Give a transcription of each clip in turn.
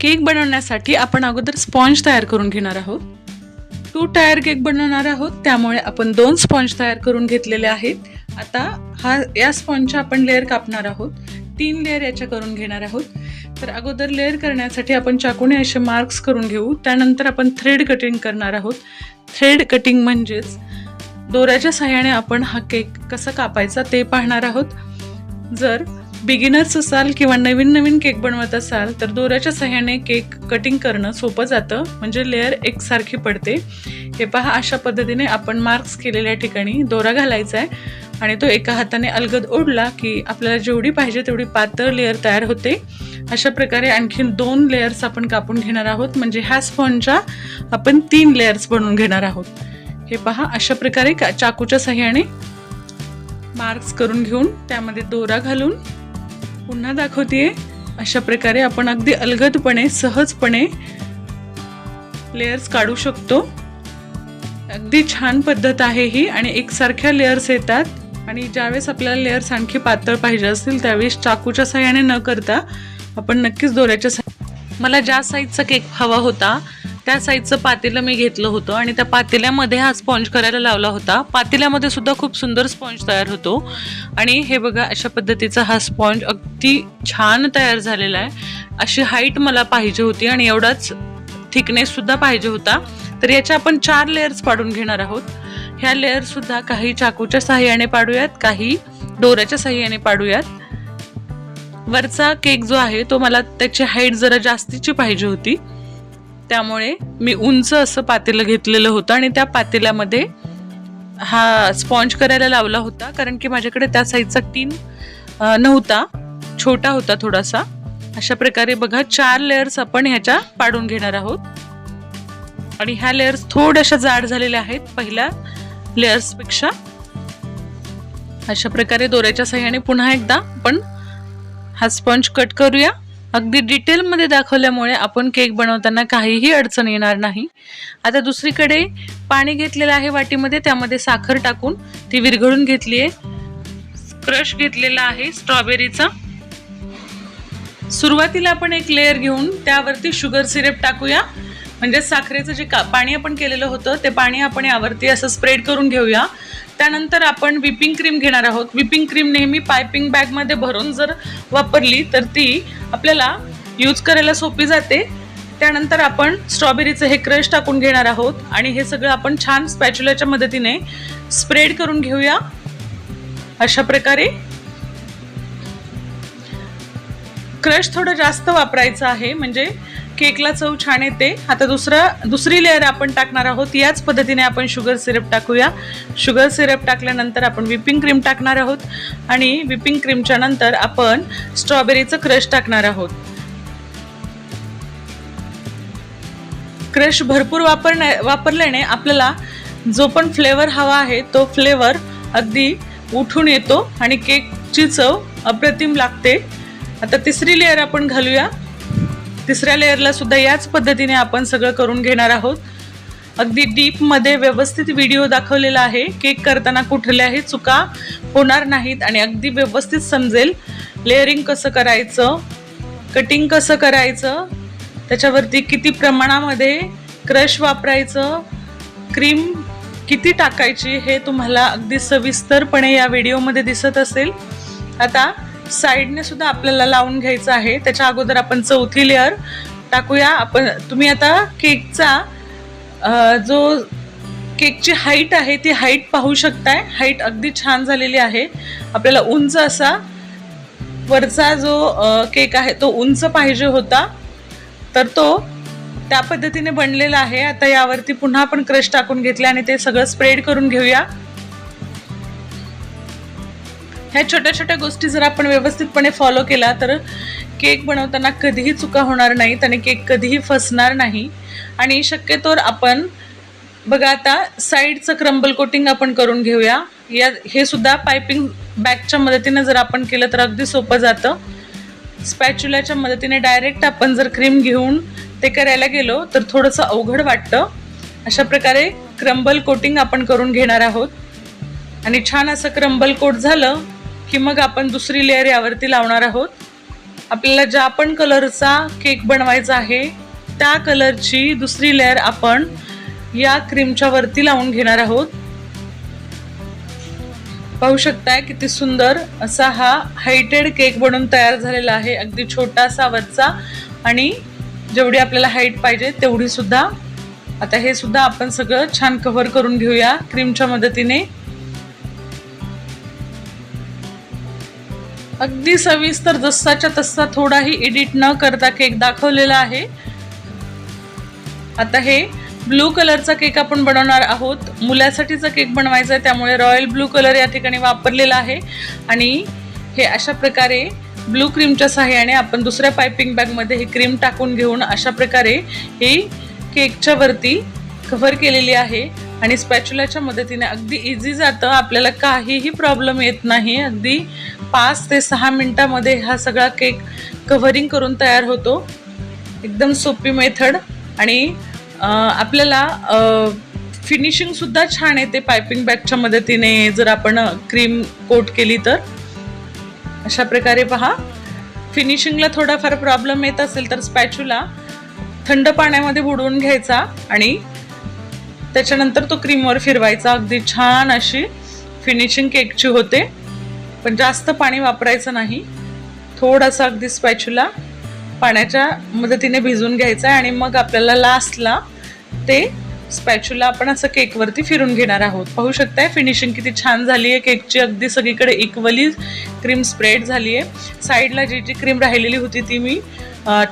Cake बनवण्यासाठी आपण अगोदर स्पॉन्ज तयार करून घेणार आहोत. टू टायर केक बनवणार आहोत त्यामुळे आपण दोन स्पॉन्ज तयार करून घेतलेले आहेत. आता हा या स्पॉन्जच्या आपण लेअर कापणार आहोत. तीन लेअर याच्या करून घेणार आहोत. तर अगोदर लेअर करण्यासाठी आपण चाकूने असे मार्क्स करून घेऊ. त्यानंतर आपण थ्रेड कटिंग करणार आहोत. थ्रेड कटिंग म्हणजेच दोऱ्याच्या सहाय्याने आपण हा केक कसा कापायचा ते पाहणार आहोत. जर बिगिनर्स असाल किंवा नवीन नवीन केक बनवत असाल तर दोऱ्याच्या सहाय्याने केक कटिंग करणं सोपं जातं. म्हणजे लेअर एकसारखी पडते. हे पहा अशा पद्धतीने आपण मार्क्स केलेल्या ठिकाणी दोरा घालायचा आहे. आणि तो एका हाताने अलगद ओढला की आपल्याला जेवढी पाहिजे तेवढी पातळ लेअर तयार होते. अशा प्रकारे आणखीन दोन लेयर्स आपण कापून घेणार आहोत. म्हणजे ह्या स्पॉनच्या आपण तीन लेयर्स बनवून घेणार आहोत. हे पहा अशा प्रकारे का चाकूच्या सहाय्याने मार्क्स करून घेऊन त्यामध्ये दोरा घालून पुन्हा दाखवते अशा प्रकारे आपण अगदी अलगदपणे सहजपणे लेयर्स काढू शकतो. अगदी छान पद्धत आहे ही आणि एकसारख्या लेयर्स येतात. आणि ज्यावेळेस आपल्याला लेयर्स आणखी पातळ पाहिजे असतील त्यावेळेस चाकूच्या सहाय्याने न करता आपण नक्कीच दोऱ्याच्या सहाय्याने मला ज्या साईजचा केक हवा होता त्या साईजचं पातेलं मी घेतलं होतं आणि त्या पातेल्यामध्ये हा स्पॉन्ज करायला लावला होता. पातेल्यामध्ये सुद्धा खूप सुंदर स्पॉन्ज तयार होतो. आणि हे बघा अशा पद्धतीचा हा स्पॉन्ज अगदी छान तयार झालेला आहे. अशी हाईट मला पाहिजे होती आणि एवढाच थिकनेस सुद्धा पाहिजे होता. तर याच्या आपण चार लेअर्स पाडून घेणार आहोत. ह्या लेअर सुद्धा काही चाकूच्या सहाय्याने पाडूयात काही दोऱ्याच्या सहाय्याने पाडूयात. वरचा केक जो आहे तो मला त्याची हाईट जरा जास्तीची पाहिजे होती. त्यामुळे मी उंच असं पातेलं घेतलेलं होतं आणि त्या पातेल्यामध्ये हा स्पॉन्ज करायला लावला होता कारण की माझ्याकडे त्या साईजचा टीन नव्हता. छोटा होता थोडासा. अशा प्रकारे बघा चार लेयर्स आपण ह्याच्या पाडून घेणार आहोत. आणि ह्या लेयर्स थोड्याशा जाड झालेल्या आहेत पहिल्या लेयर्सपेक्षा अशा प्रकारे दोऱ्याच्या सहाय्याने पुन्हा एकदा आपण हा स्पंज कट करूया. अगदी डिटेलमध्ये दाखवल्यामुळे आपण केक बनवताना काहीही अडचण येणार नाही. आता दुसरीकडे पाणी घेतलेलं आहे वाटीमध्ये त्यामध्ये साखर टाकून ती विरघळून घेतली आहे क्रश घेतलेला आहे स्ट्रॉबेरीचा सुरुवातीला आपण एक लेअर घेऊन त्यावरती शुगर सिरप टाकूया. म्हणजे साखरेचं जे का पाणी आपण केलेलं होतं ते पाणी आपण यावरती असं स्प्रेड करून घेऊया. त्यानंतर आपण विपिंग क्रीम घेणार आहोत. विपिंग क्रीम नेहमी पायपिंग बॅगमध्ये भरून जर वापरली तर ती आपल्याला यूज करायला सोपी जाते. त्यानंतर आपण स्ट्रॉबेरीचं हे क्रश टाकून घेणार आहोत आणि हे सगळं आपण छान स्पॅच्युलाच्या मदतीने स्प्रेड करून घेऊया. अशा प्रकारे क्रश थोडं जास्त वापरायचं आहे. म्हणजे केकला चव छान येते. आता दुसरा दुसरी लेअर आपण टाकणार आहोत. याच पद्धतीने आपण शुगर सिरप टाकूया. शुगर सिरप टाकल्यानंतर आपण विपिंग क्रीम टाकणार आहोत. आणि विपिंग क्रीमच्या नंतर आपण स्ट्रॉबेरीचं क्रश टाकणार आहोत. क्रश भरपूर वापरण्या वापरल्याने आपल्याला जो पण फ्लेवर हवा आहे तो फ्लेवर अगदी उठून येतो आणि केकची चव अप्रतिम लागते. आता तिसरी लेअर आपण घालूया. तिसऱ्या लेअरला सुद्धा याच पद्धतीने आपण सगळं करून घेणार आहोत. अगदी डीपमध्ये व्यवस्थित व्हिडिओ दाखवलेला आहे. केक करताना कुठल्याही चुका होणार नाहीत आणि अगदी व्यवस्थित समजेल लेअरिंग कसं करायचं कटिंग कसं करायचं त्याच्यावरती किती प्रमाणामध्ये क्रश वापरायचं क्रीम किती टाकायची हे तुम्हाला अगदी सविस्तरपणे या व्हिडिओमध्ये दिसत असेल. आता साईडने सुद्धा आपल्याला लावून घ्यायचं आहे. त्याच्या अगोदर आपण चौथी लेअर टाकूया. आपण तुम्ही आता केकचा जो केकची हाईट आहे ती हाईट पाहू शकताय. हाईट अगदी छान झालेली आहे. आपल्याला उंच असा वरचा जो केक आहे तो उंच पाहिजे होता. तर तो त्या पद्धतीने बनलेला आहे. आता यावरती पुन्हा आपण क्रश टाकून घेतले आणि ते सगळं स्प्रेड करून घेऊया. ह्या छोट्या छोट्या गोष्टी जर आपण व्यवस्थितपणे फॉलो केला तर केक बनवताना कधीही चुका होणार नाहीत आणि केक कधीही फसणार नाही. आणि शक्यतोवर आपण बघा आता साईडचं क्रम्बल कोटिंग आपण करून घेऊया. या हे सुद्धा पायपिंग बॅगच्या मदतीने जर आपण केलं तर अगदी सोपं जातं. स्पॅच्युलाच्या मदतीने डायरेक्ट आपण जर क्रीम घेऊन ते करायला गेलो तर थोडंसं अवघड वाटतं. अशा प्रकारे क्रम्बल कोटिंग आपण करून घेणार आहोत. आणि छान असं क्रम्बल कोट झालं की मग आपण दुसरी लेअर यावरती लावणार आहोत. आपल्याला ज्या पण कलरचा केक बनवायचा आहे त्या कलरची दुसरी लेअर आपण या क्रीमच्या वरती लावून घेणार आहोत. पाहू शकताय किती सुंदर असा हा हायटेड केक बनून तयार झालेला आहे. अगदी छोटासा वरचा आणि जेवढी आपल्याला हाईट पाहिजे तेवढी सुद्धा. आता हे सुद्धा आपण सगळं छान कव्हर करून घेऊया क्रीमच्या मदतीने. अगदी सविस्तर जसाच्या तसा थोडाही एडिट न करता केक दाखवलेला आहे. आता हे ब्लू कलरचा केक आपण बनवणार आहोत. मुलासाठीचा केक बनवायचा आहे त्यामुळे रॉयल ब्लू कलर या ठिकाणी वापरलेला आहे. आणि हे अशा प्रकारे ब्लू क्रीमच्या सहाय्याने आपण दुसऱ्या पायपिंग बॅगमध्ये ही क्रीम टाकून घेऊन अशा प्रकारे ही केकच्या वरती कव्हर केलेली आहे. आणि स्पॅच्युलाच्या मदतीने अगदी इझी जातं. आपल्याला काहीही प्रॉब्लेम येत नाही. अगदी पाच ते सहा मिनटामध्ये हा सगळा केक कव्हरिंग करून तयार होतो. एकदम सोपी मेथड आणि आपल्याला फिनिशिंगसुद्धा छान येते पायपिंग बॅगच्या मदतीने. जर आपण क्रीम कोट केली तर. अशा प्रकारे पहा. फिनिशिंगला थोडाफार प्रॉब्लेम येत असेल तर स्पॅच्युला थंड पाण्यामध्ये बुडवून घ्यायचा. आणि त्याच्यानंतर तो क्रीमवर फिरवायचा. अगदी छान अशी फिनिशिंग केकची होते. पण जास्त पाणी वापरायचं नाही. थोडासा अगदी स्पॅच्युला पाण्याच्या मदतीने भिजून घ्यायचा आहे आणि मग आपल्याला लास्टला ते स्पॅच्युला आपण असं केकवरती फिरून घेणार आहोत. पाहू शकताय फिनिशिंग किती छान झाली आहे केकची. अगदी सगळीकडे इक्वली क्रीम स्प्रेड झाली आहे साईडला जी जी क्रीम राहिलेली होती ती मी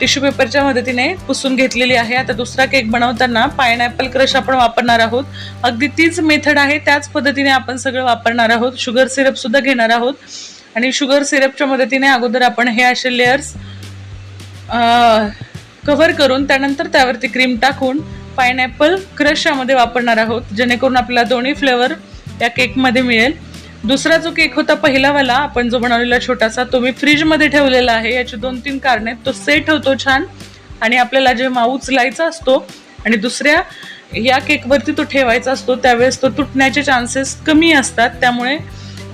टिश्यू पेपरच्या मदतीने पुसून घेतलेली आहे. आता दुसरा केक बनवताना पायनॅपल क्रश आपण वापरणार आहोत. अगदी तीच मेथड आहे त्याच पद्धतीने आपण सगळं वापरणार आहोत. शुगर सिरपसुद्धा घेणार आहोत. आणि शुगर सिरपच्या मदतीने अगोदर आपण हे असे लेयर्स कव्हर करून त्यानंतर त्यावरती क्रीम टाकून पायनॅपल क्रश यामध्ये वापरणार आहोत जेणेकरून आपल्याला दोन्ही फ्लेवर या केकमध्ये मिळेल. दुसरा जो केक होता पहिलावाला आपण जो बनवलेला छोटासा तो मी फ्रीजमध्ये ठेवलेला आहे. याची दोन तीन कारणे आहेत. तो सेट होतो छान आणि आपल्याला जेव्हा उचलायचा असतो आणि दुसऱ्या या केकवरती तो ठेवायचा असतो त्यावेळेस तो तुटण्याचे चान्सेस कमी असतात. त्यामुळे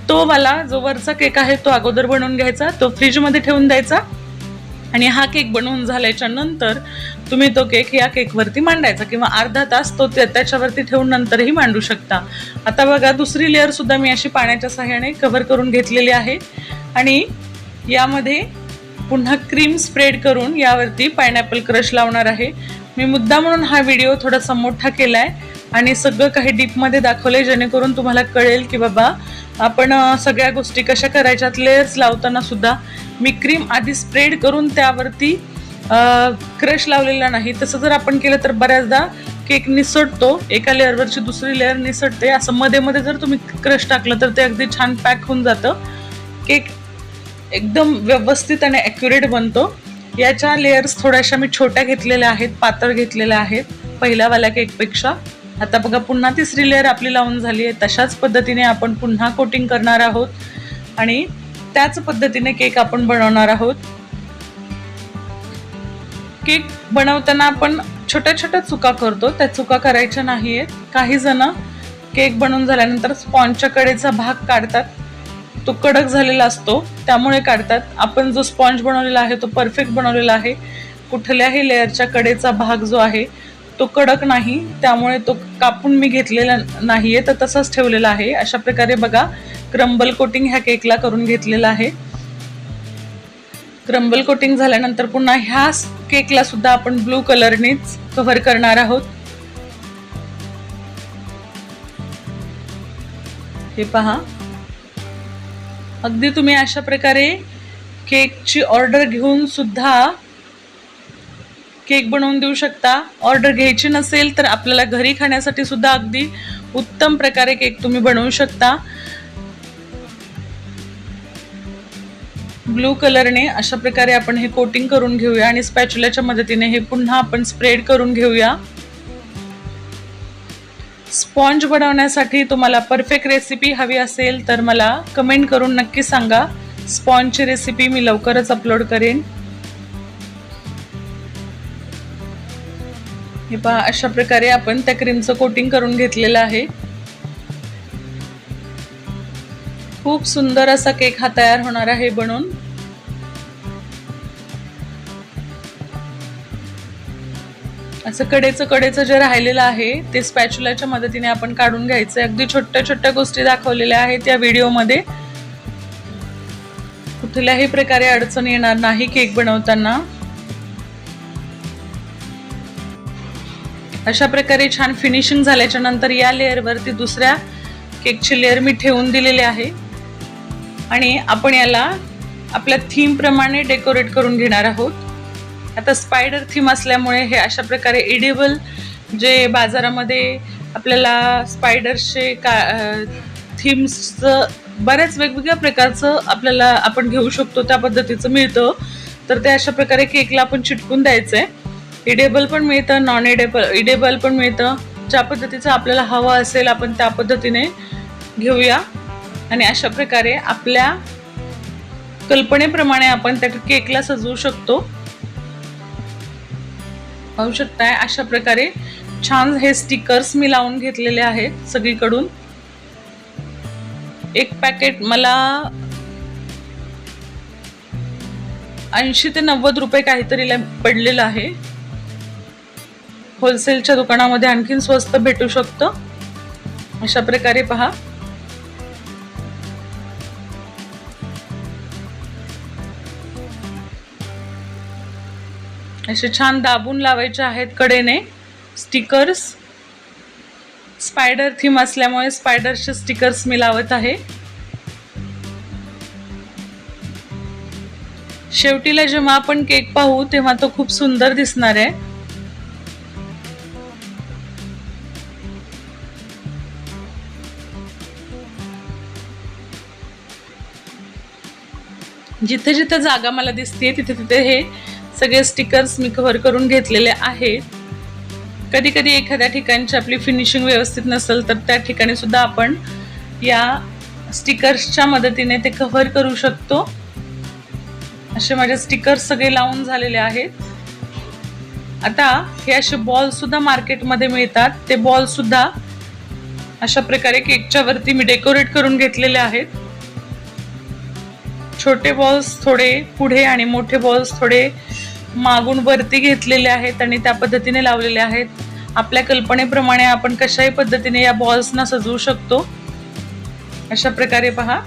तो वाला जो वरचा केक आहे तो अगोदर बनवून घ्यायचा तो फ्रीजमध्ये ठेवून द्यायचा. आणि हा केक बनवून झाल्याच्यानंतर तुम्ही तो केक या केकवरती मांडायचा किंवा अर्धा तास तो त्या- त्याच्यावरती ठेवून नंतरही मांडू शकता. आता बघा दुसरी लेअरसुद्धा मी अशी पाण्याच्या सहाय्याने कव्हर करून घेतलेली आहे. आणि यामध्ये पुन्हा क्रीम स्प्रेड करून यावरती पायनॅपल क्रश लावणार आहे. मी मुद्दा म्हणून हा व्हिडिओ थोडासा मोठा केला आहे आणि सगळं काही डीपमध्ये दाखवलं आहे जेणेकरून तुम्हाला कळेल की बाबा आपण सगळ्या गोष्टी कशा करायच्यात लेअर्स लावताना सुद्धा मी क्रीम आधी स्प्रेड करून त्यावरती क्रश लावलेला नाही. तसं जर आपण केलं तर बऱ्याचदा केक निसटतो. एका लेअरवरची दुसरी लेअर निसटते. असं मध्ये मध्ये जर तुम्ही क्रश टाकलं तर ते अगदी छान पॅक होऊन जातं. केक एकदम व्यवस्थित आणि ॲक्युरेट बनतो. याच्या लेअर्स थोड्याशा मी छोट्या घेतलेल्या आहेत पातळ घेतलेल्या आहेत पहिल्यावाल्या केकपेक्षा आता बघा पुन्हा तिसरी लेअर आपली लावून झाली आहे. तशाच पद्धतीने आपण पुन्हा कोटिंग करणार आहोत. आणि त्याच पद्धतीने केक आपण बनवणार आहोत. केक बनवताना आपण छोट्या छोट्या चुका करतो त्या चुका करायच्या नाही आहेत काही जण केक बनवून झाल्यानंतर स्पॉन्जच्या कडेचा भाग काढतात. तो कडक झालेला असतो त्यामुळे काढतात. आपण जो स्पॉन्ज बनवलेला आहे तो परफेक्ट बनवलेला आहे. कुठल्याही लेअरच्या कडेचा भाग जो आहे तो कडक नाही. त्यामुळे तो कापून मी घेतलेला नाही आहे तर तसाच ठेवलेला आहे. अशा प्रकारे बघा क्रंबल कोटिंग ह्या केकला करून घेतलेलं आहे. क्रंबल कोटिंग झाल्यानंतर पुन्हा ह्या केकला सुद्धा आपण ब्लू कलरनेच कव्हर करणार आहोत. हे पहा. अगदी तुम्ही अशा प्रकारे केकची ऑर्डर घेऊन सुद्धा केक बनवून देऊ शकता. ऑर्डर घ्यायची नसेल तर आपल्याला घरी खाण्यासाठी सुद्धा अगदी उत्तम प्रकारे केक तुम्ही बनवू शकता. ब्लू कलरने अशा प्रकारे आपण हे कोटिंग करून घेऊया आणि स्पॅच्युलाच्या मदतीने हे पुन्हा आपण स्प्रेड करून घेऊया. स्पॉन्ज बनवण्यासाठी तुम्हाला परफेक्ट रेसिपी हवी असेल तर मला कमेंट करून नक्की सांगा. स्पॉन्जची रेसिपी मी लवकरच अपलोड करेन. हे पहा अशा प्रकारे आपण त्या क्रीमचं कोटिंग करून घेतलेलं आहे. खूप सुंदर असा केक हा तयार होणार आहे बनून. असं कडेचं कडेचं जे राहिलेलं आहे ते स्पॅच्युलाच्या मदतीने आपण काढून घ्यायचं अगदी छोट्या छोट्या गोष्टी दाखवलेल्या आहेत या व्हिडिओमध्ये. कुठल्याही प्रकारे अडचण येणार नाही केक बनवताना. अशा प्रकारे छान फिनिशिंग झाल्याच्यानंतर या लेअरवरती दुसऱ्या केकची लेअर मी ठेवून दिलेली आहे. आणि आपण याला आपल्या थीमप्रमाणे डेकोरेट करून घेणार आहोत. आता स्पायडर थीम असल्यामुळे हे अशा प्रकारे इडेबल जे बाजारामध्ये आपल्याला स्पायडर्सचे का थीम्सचं बऱ्याच वेगवेगळ्या प्रकारचं आपल्याला आपण घेऊ शकतो त्या पद्धतीचं मिळतं. तर ते अशा प्रकारे केकला आपण चिटकून द्यायचं आहे इडेबल पण मिळतं नॉन इडेबल इडेबल पण मिळतं. ज्या पद्धतीचं आपल्याला हवं असेल आपण त्या पद्धतीने घेऊया. आणि अशा प्रकारे आपल्या कल्पनेप्रमाणे आपण त्या केकला सजवू शकतो. पाहू शकताय अशा प्रकारे छान हे स्टिकर्स मी लावून घेतलेले आहेत सगळीकडून. एक पॅकेट मला ऐंशी ते नव्वद रुपये काहीतरी पडलेलं आहे. होलसेलच्या दुकानामध्ये आणखीन स्वस्त भेटू शकतं. अशा प्रकारे पहा. असे छान दाबून लावायचे आहेत कडेने. स्टिकर्स स्पायडर थीम असल्यामुळे स्पायडरचे स्टिकर्स मी लावत आहे. शेवटीला जेव्हा आपण केक पाहू तेव्हा तो खूप सुंदर दिसणार आहे. जिथे जिथे जागा मला दिसते तिथे तिथे हे सगळे स्टिकर्स मी कव्हर करून घेतलेले आहेत कधी कधी एखाद्या ठिकाणची आपली फिनिशिंग व्यवस्थित नसेल तर त्या ठिकाणी सुद्धा आपण या स्टिकर्सच्या मदतीने ते कव्हर करू शकतो. असे माझे स्टिकर्स सगळे लावून झालेले आहेत. आता हे असे बॉल सुद्धा मार्केटमध्ये मिळतात. ते बॉलसुद्धा अशा प्रकारे केकच्या वरती मी डेकोरेट करून घेतलेले आहेत. छोटे बॉल्स थोडे पुढे आणि मोठे बॉल्स थोडे मागून वरती घेतलेले आहेत आणि त्या पद्धतीने लावलेले आहेत. आपल्या कल्पनेप्रमाणे आपण कशाही पद्धतीने या बॉल्सना सजवू शकतो. अशा प्रकारे पहा.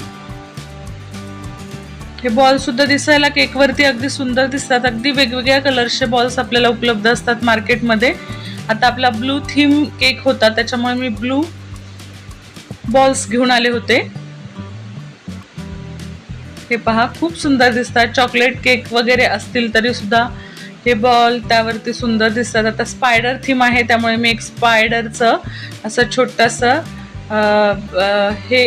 हे बॉल सुद्धा दिसायला केकवरती अगदी सुंदर दिसतात. अगदी वेगवेगळ्या कलर्सचे बॉल्स आपल्याला उपलब्ध असतात मार्केटमध्ये. आता आपला ब्लू थीम केक होता त्याच्यामुळे मी ब्लू बॉल्स घेऊन आले होते. हे पहा खूप सुंदर दिसतात. चॉकलेट केक वगैरे असतील तरी सुद्धा हे बॉल त्यावरती सुंदर दिसतात. आता स्पायडर थीम आहे त्यामुळे मी एक स्पायडरचं असं छोटंसं हे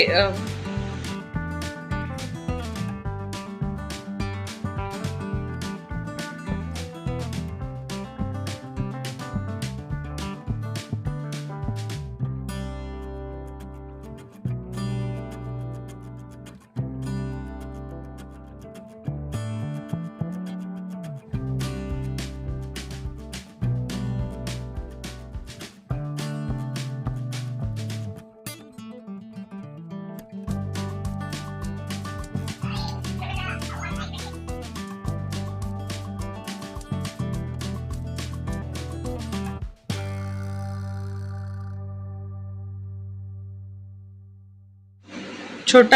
छोटा